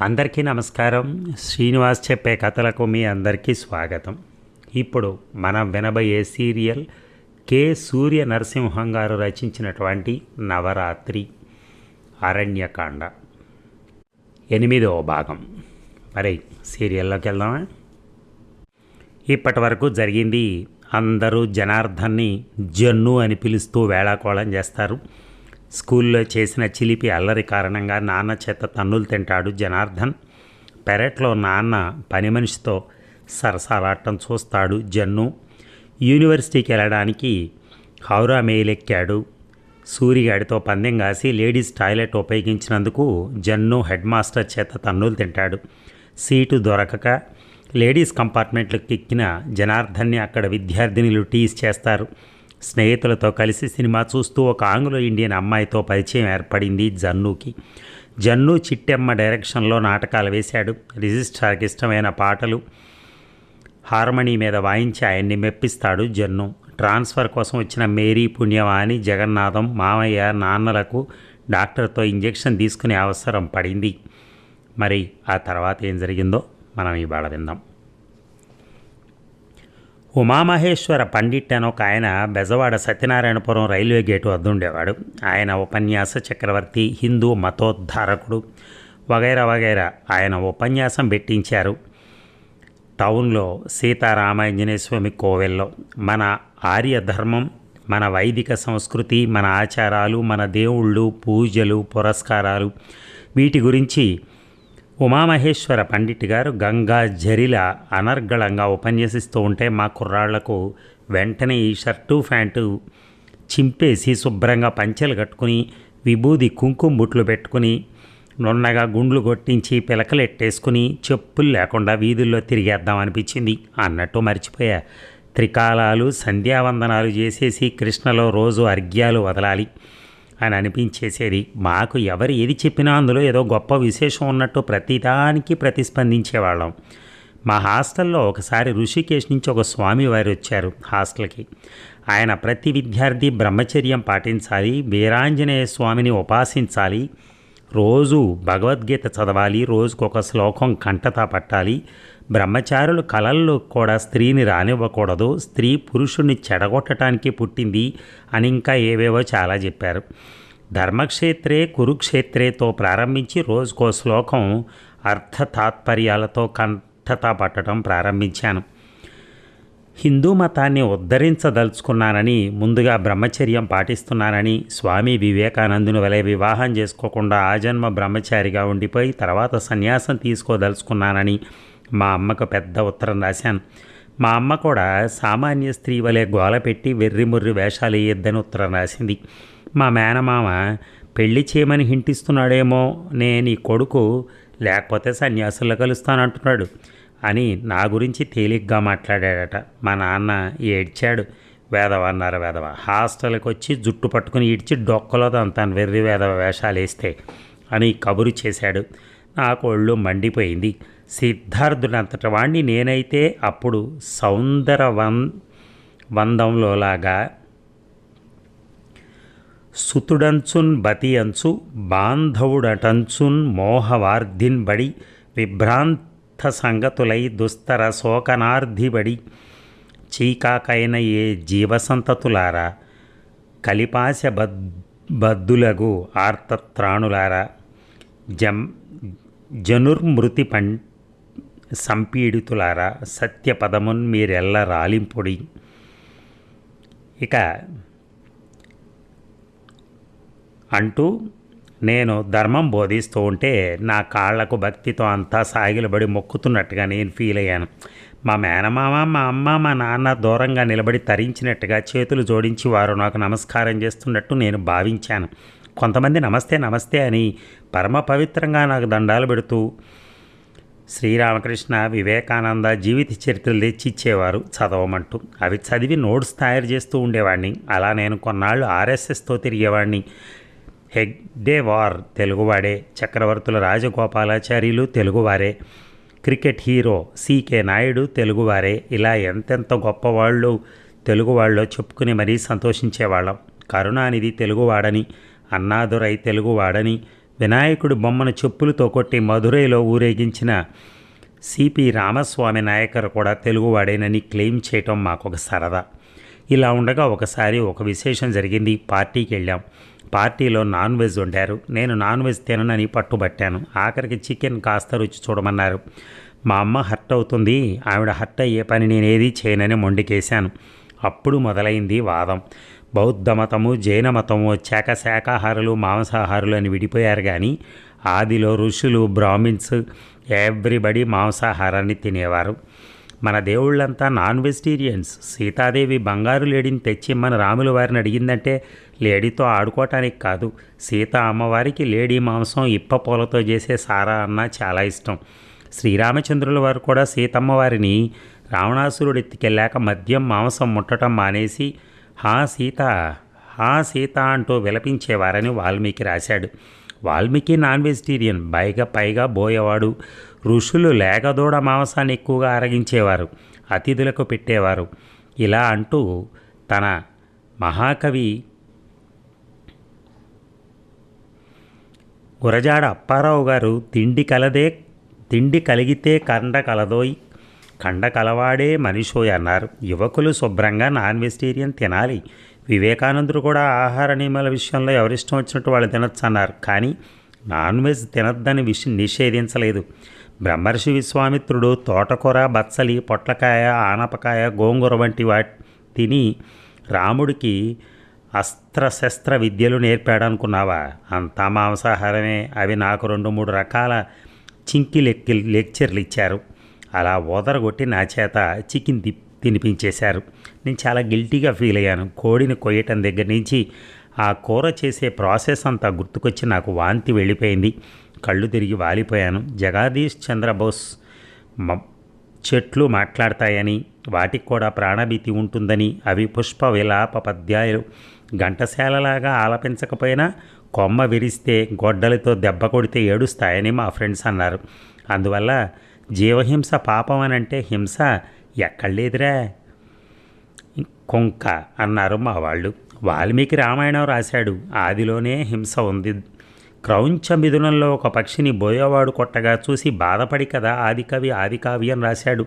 అందరికీ నమస్కారం. శ్రీనివాస్ చెప్పే కథలకు మీ అందరికీ స్వాగతం. ఇప్పుడు మనం వినబోయే సీరియల్ కె సూర్య నరసింహం గారు రచించినటువంటి నవరాత్రి అరణ్యకాండ. ఎనిమిదవ భాగం. మరి సీరియల్లోకి వెళ్దామా? ఇప్పటి వరకు జరిగింది అందరూ జనార్దన్ని జన్ను అని పిలుస్తూ వేళాకోళం చేస్తారు. స్కూల్లో చేసిన చిలిపి అల్లరి కారణంగా నాన్న చేత తన్నులు తింటాడు జనార్దన్. పెరట్లో నాన్న పని మనిషితో సరసాలాటం చూస్తాడు జన్ను. యూనివర్సిటీకి వెళ్ళడానికి హౌరా మెయిల్ ఎక్కాడు. సూరిగాడితో పందెం కాసి లేడీస్ టాయిలెట్ ఉపయోగించినందుకు జన్ను హెడ్ మాస్టర్ చేత తన్నులు తింటాడు. సీటు దొరకక లేడీస్ కంపార్ట్మెంట్లకు ఎక్కిన జనార్దన్ని అక్కడ విద్యార్థినులు టీస్ చేస్తారు. స్నేహితులతో కలిసి సినిమా చూస్తూ ఒక ఆంగ్లో ఇండియన్ అమ్మాయితో పరిచయం ఏర్పడింది జన్నుకి. జన్ను చిట్టెమ్మ డైరెక్షన్లో నాటకాలు వేశాడు. రిజిస్ట్రార్కి ఇష్టమైన పాటలు హార్మనీ మీద వాయించి ఆయన్ని మెప్పిస్తాడు జన్ను. ట్రాన్స్ఫర్ కోసం వచ్చిన మేరీ పుణ్యవాణి జగన్నాథం మామయ్య నాన్నలకు డాక్టర్తో ఇంజెక్షన్ తీసుకునే అవసరం పడింది. మరి ఆ తర్వాత ఏం జరిగిందో మనం ఇవాళ విందాం. ఉమామహేశ్వర పండిట్ అని ఒక ఆయన బెజవాడ సత్యనారాయణపురం రైల్వే గేటు వద్ద ఉండేవాడు ఆయన ఉపన్యాస చక్రవర్తి హిందూ మతోద్ధారకుడు వగైరా వగైరా ఆయన ఉపన్యాసం పెట్టించారు. టౌన్లో సీతారామాంజనేయ స్వామి కోవెల్లో మన ఆర్య ధర్మం మన వైదిక సంస్కృతి మన ఆచారాలు మన దేవుళ్ళు పూజలు పురస్కారాలు వీటి గురించి ఉమామహేశ్వర పండిట్ గారు గంగా జరిల అనర్గళంగా ఉపన్యసిస్తూ ఉంటే మా కుర్రాళ్ళకు వెంటనే ఈ షర్టు ప్యాంటు చింపేసి శుభ్రంగా పంచెలు కట్టుకుని విభూది కుంకుమ బుట్లు పెట్టుకుని నున్నగా గుండ్లు కొట్టించి పిలకలు ఎట్టేసుకుని చెప్పులు లేకుండా వీధుల్లో తిరిగేద్దాం అనిపించింది అన్నట్టు మర్చిపోయా. త్రికాలాలు సంధ్యావందనాలు చేసేసి కృష్ణలో రోజు అర్ఘ్యాలు వదలాలి. అని అనిపించేసేది. మాకు ఎవరు ఏది చెప్పినా అందులో ఏదో గొప్ప విశేషం ఉన్నట్టు ప్రతిదానికి ప్రతిస్పందించేవాళ్ళం. మా హాస్టల్లో ఒకసారి ఋషికేశ్ నుంచి ఒక స్వామి వారు వచ్చారు హాస్టల్కి. ఆయన ప్రతి విద్యార్థి బ్రహ్మచర్యం పాటించాలి వీరాంజనేయ స్వామిని ఉపాసించాలి రోజు భగవద్గీత చదవాలి రోజుకొక శ్లోకం కంటతా పట్టాలి బ్రహ్మచారులు కళల్లో కూడా స్త్రీని రానివ్వకూడదు స్త్రీ పురుషుణ్ణి చెడగొట్టడానికి పుట్టింది అని ఇంకా ఏవేవో చాలా చెప్పారు. ధర్మక్షేత్రే కురుక్షేత్రేతో ప్రారంభించి రోజుకో శ్లోకం అర్థ తాత్పర్యాలతో కంఠత పట్టడం ప్రారంభించాను. హిందూ మతాన్ని ఉద్ధరించదలుచుకున్నానని ముందుగా బ్రహ్మచర్యం పాటిస్తున్నానని స్వామి వివేకానందుని వలె వివాహం చేసుకోకుండా ఆజన్మ బ్రహ్మచారిగా ఉండిపోయి తర్వాత సన్యాసం తీసుకోదలుచుకున్నానని మా అమ్మకు పెద్ద ఉత్తరం రాశాను. మా అమ్మ కూడా సామాన్య స్త్రీ వలె గోల పెట్టి వెర్రిమొర్రి వేషాలు వేయొద్దని ఉత్తరం రాసింది. మా మేనమామ పెళ్ళి చేయమని హింటిస్తున్నాడేమో నేను ఈ కొడుకు లేకపోతే సన్యాసుల్లో కలుస్తానంటున్నాడు అని నా గురించి తేలిగ్గా మాట్లాడాడట. మా నాన్న ఏడ్చాడు. వేదవ అన్నారు వేదవ హాస్టల్కి వచ్చి జుట్టు పట్టుకుని ఇడిచి డొక్కలో తంతాను వెర్రి వేదవ వేషాలు వేస్తే అని కబురు చేశాడు. నాకు ఒళ్ళు మండిపోయింది. సిద్ధార్థుడంతటి వాణ్ణి నేనైతే అప్పుడు సౌందర వం వందంలోలాగా సుతుడంచున్ బతి అంచు బాంధవుడటంచున్ మోహవార్ధిన్ బడి విభ్రాంత సంగతులై దుస్తర శోకనార్ధిబడి చీకాకైన ఏ జీవసంతతులారా? కలిపాశ బద్ బద్దులగు ఆర్తత్రాణులారా? జం జనుర్మృతి పం సంపీడితులారా సత్యపదమున్ మీరెల్ల రాలింపుడి. ఇక అంటూ నేను ధర్మం బోధిస్తూ ఉంటే నా కాళ్ళకు భక్తితో అంతా సాగిలబడి మొక్కుతున్నట్టుగా నేను ఫీల్ అయ్యాను. మా మేనమామ మా అమ్మ మా నాన్న దూరంగా నిలబడి తరించినట్టుగా చేతులు జోడించి వారు నాకు నమస్కారం చేస్తున్నట్టు నేను భావించాను. కొంతమంది నమస్తే నమస్తే అని పరమ పవిత్రంగా నాకు దండాలు పెడుతూ శ్రీరామకృష్ణ వివేకానంద జీవిత చరిత్రలు తెచ్చిచ్చేవారు చదవమంటూ. అవి చదివి నోట్స్ తయారు చేస్తూ ఉండేవాడిని అలా నేను కొన్నాళ్ళు ఆర్ఎస్ఎస్తో తిరిగేవాడిని హెగ్డే వార్ తెలుగువాడే. చక్రవర్తుల రాజగోపాలాచార్యులు తెలుగువారే. క్రికెట్ హీరో సికే నాయుడు తెలుగువారే. ఇలా ఎంతెంత గొప్పవాళ్ళు తెలుగువాళ్ళో చెప్పుకుని మరీ సంతోషించేవాళ్ళం. కరుణానిధి తెలుగువాడని అన్నాదురై తెలుగువాడని వినాయకుడు బొమ్మను చెప్పులతో కొట్టి మధురైలో ఊరేగించిన సిపి రామస్వామి నాయకర్ కూడా తెలుగువాడేనని క్లెయిమ్ చేయటం మాకొక సరదా. ఇలా ఉండగా ఒకసారి ఒక విశేషం జరిగింది. పార్టీకి వెళ్ళాం. పార్టీలో నాన్ వెజ్ వండారు. నేను నాన్ వెజ్ తిననని పట్టుబట్టాను. ఆఖరికి చికెన్ కాస్త రుచి చూడమన్నారు. మా అమ్మ హర్ట్ అవుతుంది. ఆవిడ హర్ట్ అయ్యే పని నేనేది చేయనని మొండికేశాను. అప్పుడు మొదలైంది వాదం. బౌద్ధ మతము జైన మతము వచ్చాక శాకాహారులు మాంసాహారులు అని విడిపోయారు కానీ ఆదిలో ఋషులు బ్రాహ్మిన్స్ ఎవ్రీబడి మాంసాహారాన్ని తినేవారు. మన దేవుళ్ళంతా నాన్ వెజిటేరియన్స్. సీతాదేవి బంగారు లేడీని తెచ్చిమ్మని రాముల వారిని అడిగిందంటే లేడీతో ఆడుకోవటానికి కాదు. సీత అమ్మవారికి లేడీ మాంసం ఇప్ప పూలతో చేసే సారా అన్న చాలా ఇష్టం. శ్రీరామచంద్రుల వారు కూడా సీతమ్మవారిని రావణాసురుడు ఎత్తికెళ్ళాక మద్యం మాంసం ముట్టడం మానేసి హా సీత హా సీత అంటూ విలపించేవారని వాల్మీకి రాశాడు. వాల్మీకి నాన్ వెజిటేరియన్ పైగా పైగా బోయేవాడు. ఋషులు లేగదూడ మాంసాన్ని ఎక్కువగా అరగించేవారు అతిథులకు పెట్టేవారు. ఇలా అంటూ తన మహాకవి గురజాడ అప్పారావు గారు తిండి కలదే తిండి కలిగితే కండ కలదోయ్ కండ కలవాడే మనిషోయ్ అన్నారు. యువకులు శుభ్రంగా నాన్ వెజిటేరియన్ తినాలి. వివేకానందుడు కూడా ఆహార నియమాల విషయంలో ఎవరిష్టం వచ్చినట్టు వాళ్ళు తినొచ్చు అన్నారు. కానీ నాన్ వెజ్ తినద్దని విష నిషేధించలేదు. బ్రహ్మర్షి విశ్వామిత్రుడు తోటకూర బచ్చలి పొట్లకాయ ఆనపకాయ గోంగూర వంటి వాటి తిని రాముడికి అస్త్రశస్త్ర విద్యలు నేర్పాడనుకున్నావా? అంతా మాంసాహారమే. అవి నాకు రెండు మూడు రకాల చింకి లెక్కి లెక్చర్లు ఇచ్చారు. అలా ఓదరగొట్టి నా చేత చికెన్ తి తినిపించేశారు. నేను చాలా గిల్టీగా ఫీల్ అయ్యాను కోడిని కొయ్యటం దగ్గర నుంచి ఆ కూర చేసే ప్రాసెస్ అంతా గుర్తుకొచ్చి నాకు వాంతి వెళ్ళిపోయింది. కళ్ళు తిరిగి వాలిపోయాను. జగదీష్ చంద్రబోస్ మ చెట్లు మాట్లాడతాయని వాటికి కూడా ప్రాణభీతి ఉంటుందని అవి పుష్ప విలాప పద్యాలు. ఘంటశాలలాగా ఆలపించకపోయినా కొమ్మ విరిస్తే గొడ్డలతో దెబ్బ కొడితే ఏడుస్తాయని మా ఫ్రెండ్స్ అన్నారు. అందువల్ల జీవహింస పాపం అని అంటే హింస ఎక్కడలేదురా కొంక అన్నారు మా వాళ్ళు. వాల్మీకి రామాయణం రాశాడు. ఆదిలోనే హింస ఉంది. క్రౌంచ మిథునంలో ఒక పక్షిని బోయేవాడు కొట్టగా చూసి బాధపడి కదా ఆదికవి ఆదికావ్యం రాశాడు.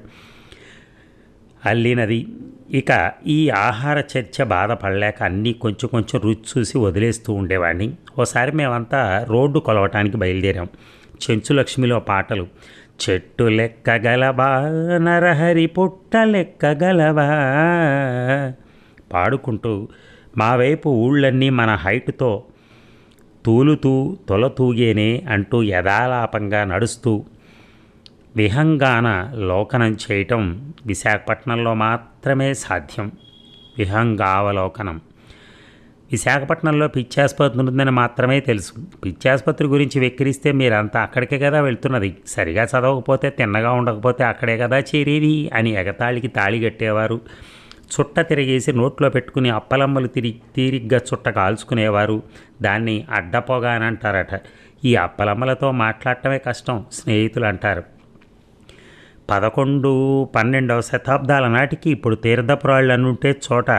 అల్లినది. ఇక ఈ ఆహార చర్చ బాధపడలేక అన్నీ కొంచెం కొంచెం రుచి చూసి వదిలేస్తూ ఉండేవాడిని. ఓసారి మేమంతా రోడ్డు కొలవటానికి బయలుదేరాం. చెంచులక్ష్మిలో పాటలు. చెట్టు లెక్కగలవా నరహరి పుట్ట లెక్కగలవా పాడుకుంటూ మా వైపు ఊళ్ళన్నీ మన హైట్తో తూలుతూ తొలతూగేనే అంటూ యథాలాపంగా నడుస్తూ విహంగాన లోకనం చేయటం విశాఖపట్నంలో మాత్రమే సాధ్యం. విహంగావలోకనం. విశాఖపట్నంలో పిచ్చాసుపత్రి ఉంటుందని మాత్రమే తెలుసు. పిచ్చాసుపత్రి గురించి వెక్కిరిస్తే మీరంతా అక్కడికే కదా వెళ్తున్నది. సరిగా చదవకపోతే తిన్నగా ఉండకపోతే అక్కడే కదా చేరేది అని ఎగతాళికి తాళి కట్టేవారు. చుట్ట తిరిగేసి నోట్లో పెట్టుకుని అప్పలమ్మలు తిరిగి తీరిగ్గా చుట్ట కాల్చుకునేవారు. దాన్ని అడ్డపోగా అని అంటారట ఈ అప్పలమ్మలతో మాట్లాడటమే కష్టం స్నేహితులు అంటారు పదకొండు పన్నెండవ శతాబ్దాల నాటికి ఇప్పుడు తీర్థపురాళ్ళు అనుంటే చోట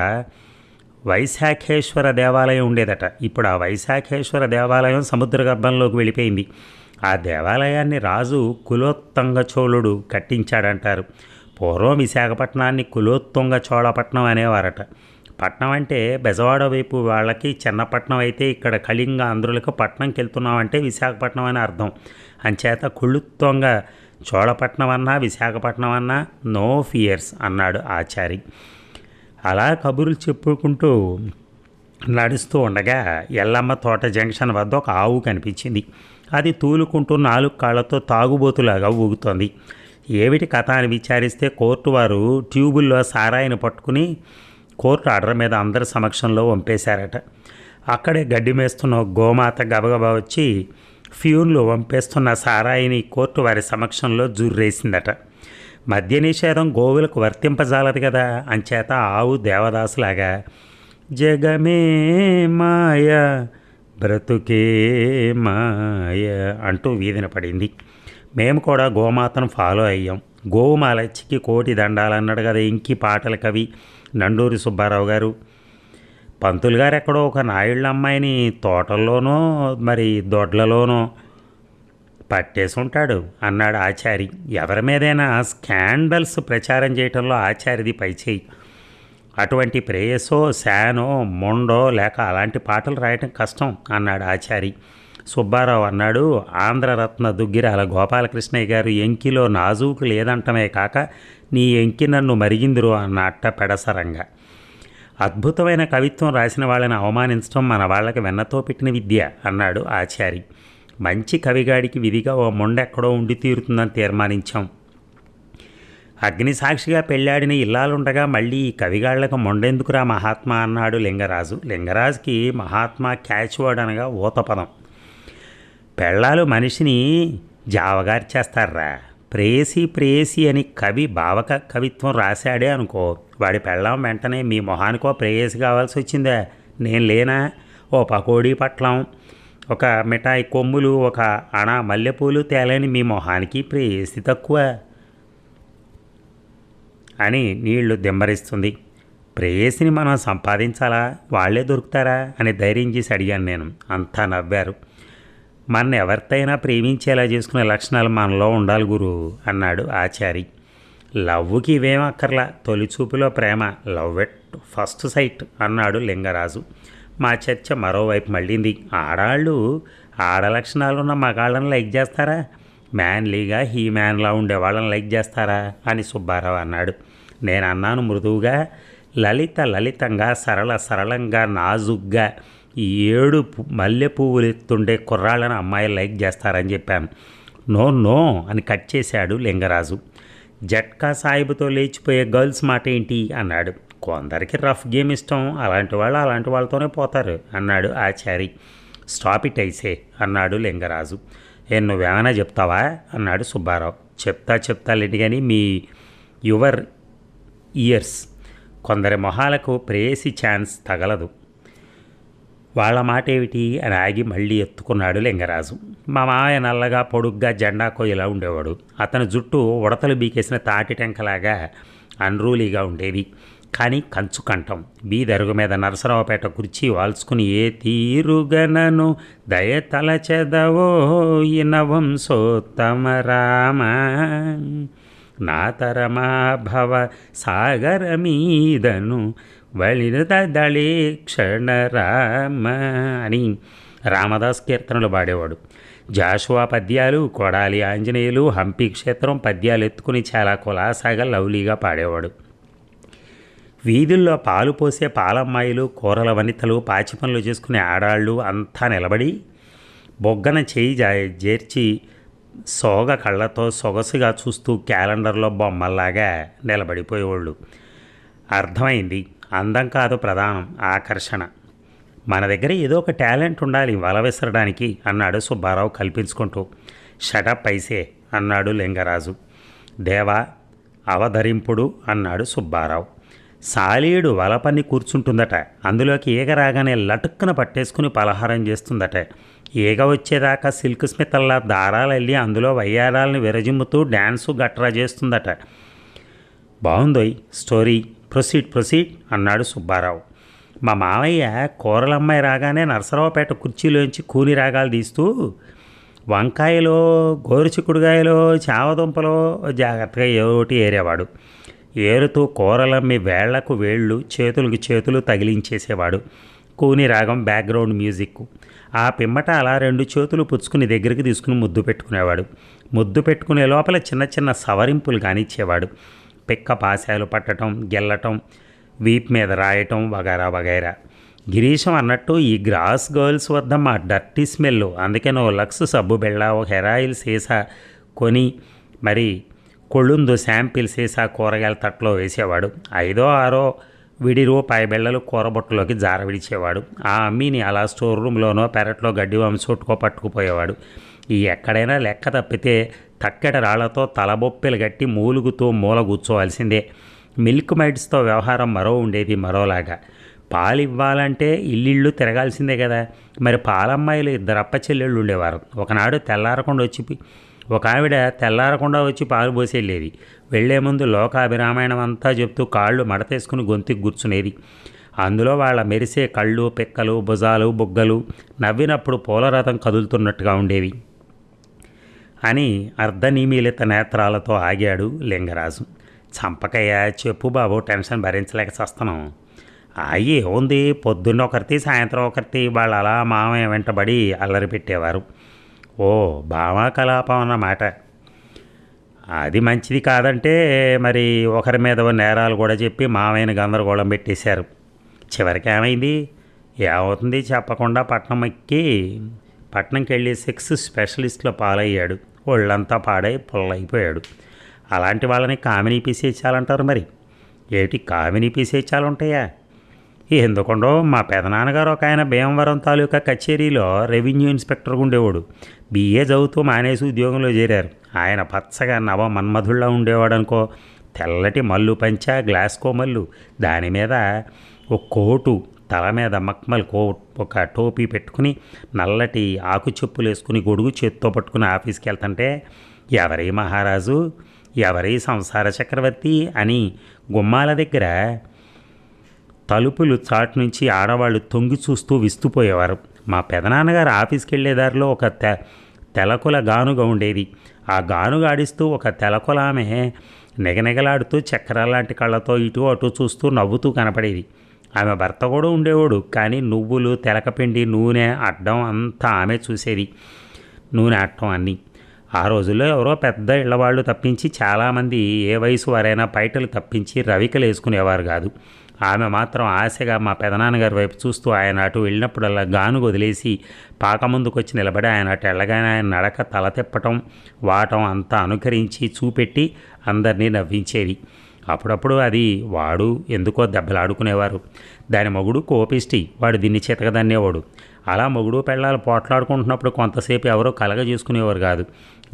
వైశాఖేశ్వర దేవాలయం ఉండేదట. ఇప్పుడు ఆ వైశాఖేశ్వర దేవాలయం సముద్ర గర్భంలోకి వెళ్ళిపోయింది. ఆ దేవాలయాన్ని రాజు కులోత్తంగ చోళుడు కట్టించాడంటారు. పూర్వం విశాఖపట్నాన్ని కులోత్తుంగ చోళపట్నం అనేవారట. పట్నం అంటే బెజవాడ వైపు వాళ్ళకి చిన్నపట్నం అయితే ఇక్కడ కళింగ ఆంధ్రులకు పట్నంకి వెళ్తున్నామంటే విశాఖపట్నం అని అర్థం. అంచేత కుళ్ళుత్తుంగ చోళపట్నం అన్నా విశాఖపట్నం అన్నా నో ఫియర్స్ అన్నాడు ఆచారి. అలా కబుర్లు చెప్పుకుంటూ నడుస్తూ ఉండగా ఎల్లమ్మ తోట జంక్షన్ వద్ద ఒక ఆవు కనిపించింది. అది తూలుకుంటూ నాలుగు కాళ్ళతో తాగుబోతులాగా ఊగుతోంది. ఏమిటి కథ అని విచారిస్తే కోర్టు వారు ట్యూబుల్లో సారాయిని పట్టుకుని కోర్టు ఆర్డర్ మీద అందరి సమక్షంలో వంపేశారట. అక్కడే గడ్డి మేస్తున్న గోమాత గబగబా వచ్చి ఫ్యూన్లు వంపేస్తున్న సారాయిని కోర్టు వారి సమక్షంలో జుర్రేసిందట. మద్య నిషేధం గోవులకు వర్తింపజాలదు కదా అంచేత ఆవు దేవదాసులాగా జగమే మాయ బ్రతుకే మాయ అంటూ వీధిన పడింది. మేము కూడా గోమాతను ఫాలో అయ్యాం. గోవుమాలచ్చికి కోటి దండాలన్నాడు కదా ఇంకి పాటల కవి నండూరి సుబ్బారావు గారు. పంతులు గారు ఎక్కడో ఒక నాయుళ్ళ అమ్మాయిని తోటల్లోనో మరి దొడ్లలోనో పట్టేసుంటాడు అన్నాడు ఆచారి. ఎవరి మీదైనా? స్కాండల్స్ ప్రచారం చేయటంలో ఆచార్యది పైచేయి అటువంటి ప్రేయసో శానో మొండో లేక అలాంటి పాటలు రాయటం కష్టం అన్నాడు ఆచారి. సుబ్బారావు అన్నాడు ఆంధ్రరత్న దుగ్గిరాల గోపాలకృష్ణయ్య గారు ఎంకిలో నాజూకు లేదంటమే కాక నీ ఎంకి నన్ను మరిగిందిరు అన్నట్ట పెడసరంగా. అద్భుతమైన కవిత్వం రాసిన వాళ్ళని అవమానించడం మన వాళ్ళకి వెన్నతో పెట్టిన విద్య అన్నాడు ఆచారి. మంచి కవిగాడికి విధిగా ఓ మొండెక్కడో ఉండి తీరుతుందని తీర్మానించాం. అగ్నిసాక్షిగా పెళ్ళాడిన ఇల్లాలుండగా మళ్ళీ ఈ కవిగాళ్ళకు మొండెందుకురా మహాత్మా అన్నాడు లింగరాజు. లింగరాజుకి మహాత్మా క్యాచ్ వర్డ్ అనగా ఊతపదం. పెళ్ళాలు మనిషిని జావగార్చేస్తారా ప్రేసి ప్రేసి అని కవి భావక కవిత్వం రాశాడే అనుకో. వాడి పెళ్ళాం వెంటనే మీ మొహానికో ప్రేయసి కావాల్సి వచ్చిందే నేను లేనా? ఓ పకోడీ పట్లం. ఒక మిఠాయి కొమ్ములు ఒక అణ మల్లెపూలు తేలని మీ మొహానికి ప్రేసి తక్కువ అని నీళ్ళు దిమ్మరిస్తుంది ప్రేయసిని మనం సంపాదించాలా? వాళ్ళే దొరుకుతారా? అని ధైర్యం చేసి అడిగాను నేను. అంతా నవ్వారు. మన ఎవరితైనా ప్రేమించేలా చేసుకునే లక్షణాలు మనలో ఉండాలి గురు అన్నాడు ఆచారి. లవ్వుకి ఇవేం అక్కర్లా? తొలి చూపులో ప్రేమ. లవ్ ఎట్ ఫస్ట్ సైట్ అన్నాడు లింగరాజు. మా చర్చ మరోవైపు మళ్ళీంది. ఆడాళ్ళు ఆడ లక్షణాలున్న మగాళ్ళని లైక్ చేస్తారా? మ్యాన్లీగా హీ మ్యాన్లా ఉండే వాళ్ళని లైక్ చేస్తారా? అని సుబ్బారావు అన్నాడు. నేను అన్నాను మృదువుగా లలిత లలితంగా సరళ సరళంగా నాజుగ్గా ఈ ఏడు మల్లె పువ్వులు ఎత్తుండే కుర్రాళ్ళని అమ్మాయిలు లైక్ చేస్తారని చెప్పాను. నో నో అని కట్ చేశాడు లింగరాజు. జట్కా సాయిబుతో లేచిపోయే గర్ల్స్ మాట ఏంటి? అన్నాడు. కొందరికి రఫ్ గేమ్ ఇష్టం. అలాంటి వాళ్ళు అలాంటి వాళ్ళతోనే పోతారు అన్నాడు ఆచారి. స్టాప్ ఇట్ ఐసే అన్నాడు లింగరాజు. ఏ నువ్వేమైనా చెప్తావా? అన్నాడు సుబ్బారావు. చెప్తా చెప్తాలేంటి కానీ మీ యువర్ ఇయర్స్. కొందరి మొహాలకు ప్రేసి ఛాన్స్ తగలదు. వాళ్ళ మాట ఏమిటి అని ఆగి మళ్ళీ ఎత్తుకున్నాడు లింగరాజు. మా మామయ్య నల్లగా పొడుగ్గా జెండా కొయ్యలా ఉండేవాడు. అతని జుట్టు ఉడతలు బీకేసిన తాటి టెంకలాగా అన్రూలీగా ఉండేది కానీ కంచు కంఠం బీదరుగు మీద నరసరావుపేట కుర్చీ వాల్చుకుని ఏ తీరుగనను దయ తలచెదవో ఇనవం సోత్తమ రామ నాతరమాభవ సాగర మీదను వళినదళే క్షణ రామ అని రామదాస్ కీర్తనలు పాడేవాడు. జాషువా పద్యాలు కొడాలి ఆంజనేయులు హంపి క్షేత్రం పద్యాలు ఎత్తుకుని చాలా కులాసాగా లవ్లీగా పాడేవాడు. వీధుల్లో పాలు పోసే పాలమ్మాయిలు కూరల వనితలు పాచి పనులు చేసుకునే ఆడాళ్ళు అంతా నిలబడి బొగ్గన చేయి జా- చేర్చి సోగ కళ్ళతో సొగసుగా చూస్తూ క్యాలెండర్లో బొమ్మల్లాగా నిలబడిపోయేవాళ్ళు. అర్థమైంది. అందం కాదు ప్రధానం ఆకర్షణ. మన దగ్గర ఏదో ఒక టాలెంట్ ఉండాలి వల విసరడానికి అన్నాడు సుబ్బారావు కల్పించుకుంటూ. షటప్ ఐసే అన్నాడు లింగరాజు. దేవా అవధరింపుడు అన్నాడు సుబ్బారావు. సాలీడు వలపన్ని కూర్చుంటుందట. అందులోకి ఈగ రాగానే లటుక్కున పట్టేసుకుని పలహారం చేస్తుందట. ఈగ వచ్చేదాకా సిల్క్ స్మితల్లా దారాలు వెళ్ళి అందులో వయ్యారాలను విరజిమ్ముతూ డ్యాన్సు గట్రా చేస్తుందట. బాగుందోయ్ స్టోరీ. ప్రొసీడ్ ప్రొసీడ్ అన్నాడు సుబ్బారావు. మా మావయ్య కూరలమ్మాయి రాగానే నరసరావుపేట కుర్చీలోంచి కూని రాగాలు తీస్తూ వంకాయలో గోరుచిక్కుడుగాయలో చావదుంపలో జాగ్రత్తగా ఏటి ఏరేవాడు. ఏరుతూ కూరలమ్మి వేళ్ళకు వేళ్ళు చేతులకి చేతులు తగిలించేసేవాడు. కూని రాగం బ్యాక్గ్రౌండ్ మ్యూజిక్. ఆ పిమ్మట అలా రెండు చేతులు పుచ్చుకుని దగ్గరికి తీసుకుని ముద్దు పెట్టుకునేవాడు. ముద్దు పెట్టుకునే లోపల చిన్న చిన్న సవరింపులు కానిచ్చేవాడు పిక్క పాశాలు పట్టడం గెల్లటం వీప్ మీద రాయటం వగైరా వగైరా. గిరీశం అన్నట్టు ఈ గ్రాస్ గర్ల్స్ వద్ద మా డర్టీ స్మెల్ అందుకే నువ్వు లక్స్ సబ్బు బెళ్ళ ఒక హెరాయిల్ సీసా కొని మరి కొళ్ళుందు శాంపిల్ సీసా కూరగాయల తట్లో వేసేవాడు. ఐదో ఆరో విడి రూపాయి బిళ్ళలు కూరబొట్టలోకి జార విడిచేవాడు ఆ అమ్మిని అలా స్టోర్ రూమ్లోనో పెరట్లో గడ్డి వంశొట్టుకో పట్టుకుపోయేవాడు. ఈ ఎక్కడైనా లెక్క తప్పితే తక్కెట రాళ్ళతో తలబొప్పెలు గట్టి మూలుగుతూ మూల కూర్చోవలసిందే. మిల్క్ మైడ్స్తో వ్యవహారం మరో ఉండేది మరోలాగా. పాలు ఇవ్వాలంటే ఇల్లిళ్ళు తిరగాల్సిందే కదా. మరి పాలమ్మాయిలు ఇద్దరు అప్ప చెల్లెళ్ళు ఉండేవారు. ఒకనాడు తెల్లారకుండా వచ్చి ఒక ఆవిడ తెల్లారకుండా వచ్చి పాలు పోసేళ్ళేది. వెళ్ళే ముందు లోకాభిరామాయణం అంతా చెప్తూ కాళ్ళు మడతేసుకుని గొంతుకు కూర్చునేది అందులో వాళ్ళ మెరిసే కళ్ళు పిక్కలు భుజాలు బుగ్గలు నవ్వినప్పుడు పూలరథం కదులుతున్నట్టుగా ఉండేవి. అని అర్ధనిమీలిత నేత్రాలతో ఆగాడు లింగరాజు. చంపకయ్య చెప్పు బాబు టెన్షన్ భరించలేక చస్తున్నాం. ఆగి ఏముంది పొద్దున్న ఒకరితి సాయంత్రం ఒకరితి వాళ్ళు అలా మామయ్య వెంటబడి అల్లరి పెట్టేవారు. ఓ భామా కలాపం అన్నమాట అది మంచిది కాదంటే మరి ఒకరి మీద నేరాలు కూడా చెప్పి మావైన గందరగోళం పెట్టేశారు. చివరికి ఏమైంది? ఏమవుతుంది చెప్పకుండా పట్నం ఎక్కి పట్నంకి వెళ్ళి సెక్స్ స్పెషలిస్ట్లో పాలయ్యాడు. ఒళ్ళంతా పాడై పుల్లైపోయాడు. అలాంటి వాళ్ళని కామినీ పీసేచాలంటారు మరి. ఏటి కామినీ పీసేచాలు ఉంటాయా ఎందుకుండో మా పెదనాన్నగారు ఒక ఆయన భీమవరం తాలూకా కచేరీలో రెవెన్యూ ఇన్స్పెక్టర్ ఉండేవాడు బీఏ చదువుతూ మానేసి ఉద్యోగంలో చేరారు. ఆయన పచ్చగా నవ మన్మధుల్లా ఉండేవాడు అనుకో తెల్లటి మల్లు పంచ గ్లాస్కో మల్లు. దాని మీద ఒక కోటు తల మీద మక్మల్ కో ఒక టోపీ పెట్టుకుని నల్లటి ఆకు చెప్పులు వేసుకుని గొడుగు చేత్తో పట్టుకుని ఆఫీస్కి వెళ్తుంటే ఎవరి మహారాజు? ఎవరి సంసార చక్రవర్తి? అని గుమ్మాల దగ్గర తలుపులు చాటు నుంచి ఆడవాళ్ళు తొంగి చూస్తూ విస్తుపోయేవారు. మా పెదనాన్నగారు ఆఫీస్కి వెళ్ళే దారిలో ఒక తె తెలకుల గానుగ ఉండేది. ఆ గానుగ ఆడిస్తూ ఒక తెలకుల ఆమె నిగనిగలాడుతూ చక్రాలాంటి కళ్ళతో ఇటు అటు చూస్తూ నవ్వుతూ కనపడేది. ఆమె భర్త కూడా ఉండేవాడు కానీ నువ్వులు తెలకపిండి నూనె అడ్డం అంతా ఆమె చూసేది. నూనె అట్టం అన్నీ. ఆ రోజుల్లో ఎవరో పెద్ద ఇళ్ళవాళ్ళు తప్పించి చాలామంది ఏ వయసు వారైనా పైటలు తప్పించి రవికలు వేసుకునేవారు కాదు. ఆమె మాత్రం ఆశగా మా పెదనాన్నగారి వైపు చూస్తూ ఆయన అటు వెళ్ళినప్పుడల్లా గాను వదిలేసి పాక ముందుకొచ్చి నిలబడి ఆయన అటు వెళ్ళగానే ఆయన నడక తల తిప్పటం వాటం అంతా అనుకరించి చూపెట్టి అందరినీ నవ్వించేది. అప్పుడప్పుడు అది వాడు ఎందుకో దెబ్బలాడుకునేవారు. దాని మొగుడు కోపిష్టి వాడు దీన్ని చితకదన్నేవాడు. అలా మొగుడు పెళ్ళాలు పోట్లాడుకుంటున్నప్పుడు కొంతసేపు ఎవరో కలగ చేసుకునేవారు కాదు.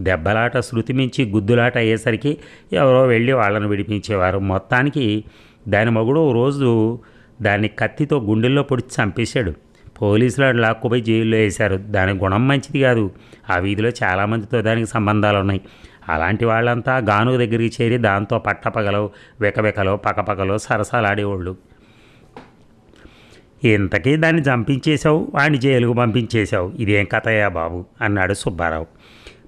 దెబ్బలాట శృతి మించి గుద్దులాట అయ్యేసరికి ఎవరో వెళ్ళి వాళ్ళను విడిపించేవారు. మొత్తానికి దాని మొగుడు ఓ రోజు దాన్ని కత్తితో గుండెల్లో పొడిచి చంపేశాడు. పోలీసులు వాడు లాక్కుపోయి జైల్లో వేశారు. దాని గుణం మంచిది కాదు. ఆ వీధిలో చాలామందితో దానికి సంబంధాలు ఉన్నాయి అలాంటి వాళ్ళంతా గాను దగ్గరికి చేరి దాంతో పట్టపగలో వెకవెకలో పకపకలో సరసాలాడేవాళ్ళు. ఇంతకీ దాన్ని చంపించేశావు? వాడిని జైలుకు పంపించేశావు? ఇదేం కథయా బాబు? అన్నాడు సుబ్బారావు.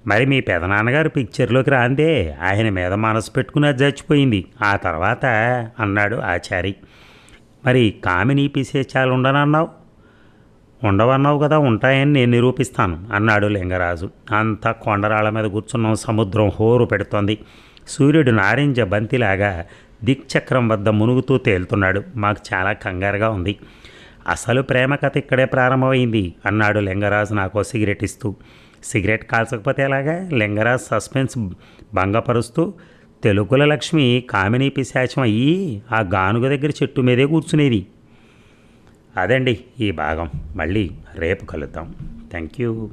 మరి మీ పెదనాన్నగారు పిక్చర్లోకి రాందే. ఆయన మీద మనసు పెట్టుకున్నది చచ్చిపోయింది. ఆ తర్వాత అన్నాడు ఆచారి. మరి కామిని పిసేచాలు ఉండనన్నావు? ఉండవన్నావు కదా ఉంటాయని నేను నిరూపిస్తాను అన్నాడు లింగరాజు. అంతా కొండరాళ్ళ మీద కూర్చున్నాం సముద్రం హోరు పెడుతోంది. సూర్యుడు నారింజ బంతిలాగా దిక్చక్రం వద్ద మునుగుతూ తేలుతున్నాడు. మాకు చాలా కంగారుగా ఉంది. అసలు ప్రేమ కథ ఇక్కడే ప్రారంభమైంది అన్నాడు లింగరాజు నాకు సిగరెట్ ఇస్తూ. సిగరెట్ కాల్చకపోతే ఎలాగా? లింగరాజ్ సస్పెన్స్ భంగపరుస్తూ తెలుగుల లక్ష్మి కామినీ పిశాచం అయ్యి ఆ గానుగ దగ్గర చెట్టు మీదే కూర్చునేది. అదండి ఈ భాగం. మళ్ళీ రేపు కలుద్దాం. Thank you.